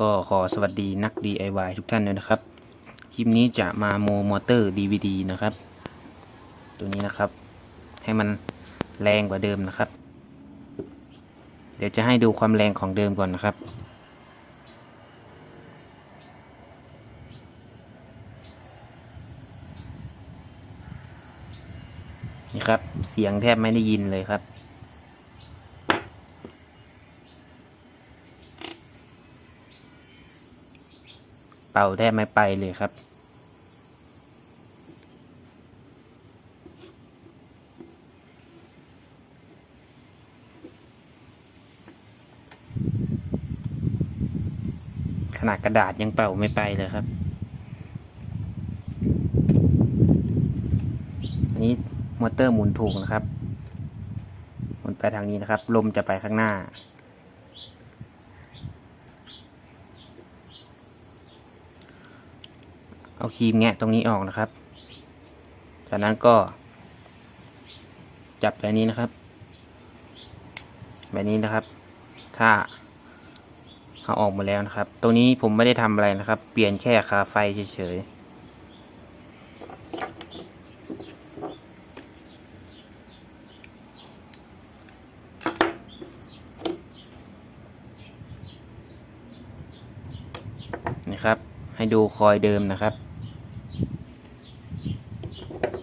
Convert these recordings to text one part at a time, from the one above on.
ก็ขอสวัสดีนัก DIY ทุกท่านด้วยนะครับ คลิปนี้จะมาโมมอเตอร์ DVD นะครับ ตัวนี้นะครับ ให้มันแรงกว่าเดิมนะครับ เดี๋ยวจะให้ดูความแรงของเดิมก่อนนะครับนี่ครับ เสียงแทบไม่ได้ยินเลยครับ เป่าแทบไม่ไปเลยครับ ขนาดกระดาษยังเป่าไม่ไปเลยครับ อันนี้มอเตอร์หมุนถูกนะครับ หมุนไปทางนี้นะครับ ลมจะไปข้างหน้า เอาครีมแงะตรงนี้ออกนะครับ จากนั้นก็ จับแบบนี้นะครับ แบบนี้นะครับ ถ้าเอาออกมาแล้วนะครับ ตรงนี้ผมไม่ได้ทำอะไรนะครับ เปลี่ยนแค่คาไฟเฉยๆนี่ครับ ให้ดูคอยเดิมนะครับ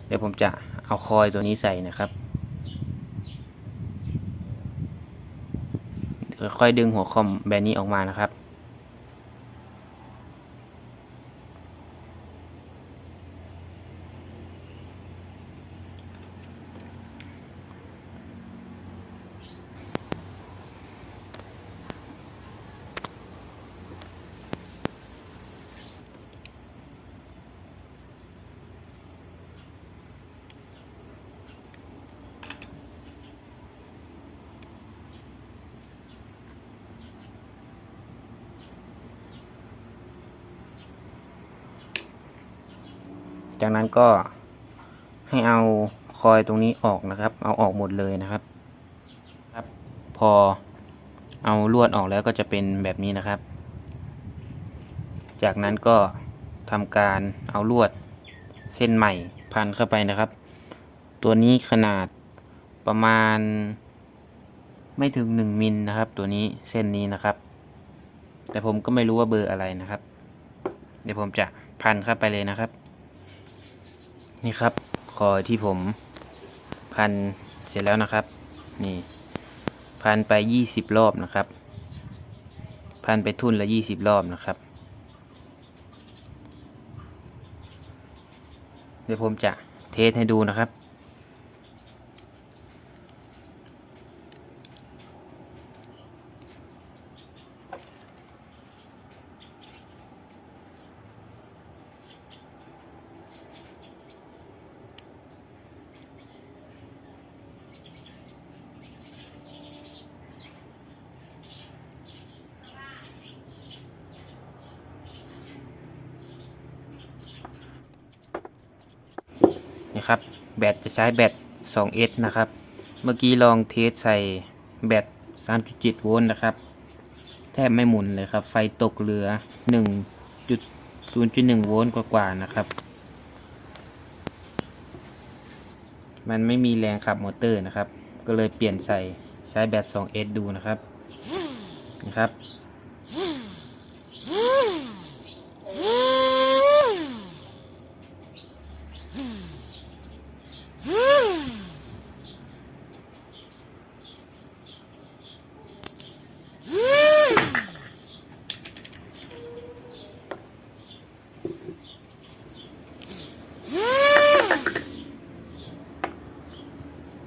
เดี๋ยวผมจะเอาคอยตัวนี้ใส่นะครับ ค่อยๆดึงหัวคอมแบนนี้ออกมานะครับ จากนั้นก็ให้เอาคอยตรงนี้ออกนะครับ เอาออกหมดเลยนะครับครับ พอเอาลวดออกแล้วก็จะเป็นแบบนี้นะครับ จากนั้นก็ทำการเอาลวดเส้นใหม่พันเข้าไปนะครับ ตัวนี้ขนาดประมาณ ไม่ถึงหนึ่งมิลนะครับ ตัวนี้เส้นนี้นะครับ แต่ผมก็ไม่รู้ว่าเบอร์อะไรนะครับ เดี๋ยวผมจะพันเข้าไปเลยนะครับ นี่ครับคอที่ผมพันเสร็จแล้วนะครับ นี่ พันไปยี่สิบรอบนะครับ พันไปทุ่นละยี่สิบรอบนะครับ เดี๋ยวผมจะเทสให้ดูนะครับ นี่ครับ แบตจะใช้แบต 2S นะครับ เมื่อกี้ลองเทสใส่แบต 3.7 โวลต์นะครับ แทบไม่หมุนเลยครับ ไฟตกเหลือ 1.0.1 โวลต์กว่าๆนะครับ มันไม่มีแรงขับมอเตอร์นะครับ ก็เลยเปลี่ยนใส่ใช้แบต 2S ดูนะครับ นะครับ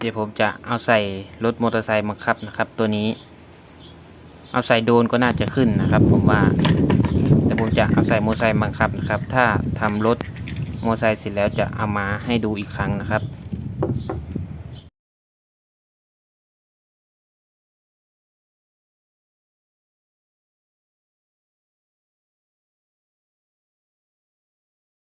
ดี๋ยวผมจะเอาใส่รถมอเตอร์ไซค์บังคับนะครับ ตัวนี้ เอาใส่โดนก็น่าจะขึ้นนะครับ ผมว่า แต่ผมจะเอาใส่มอเตอร์ไซค์บังคับนะครับ ถ้าทำรถมอเตอร์ไซค์เสร็จแล้วจะเอามาให้ดูอีกครั้งนะครับ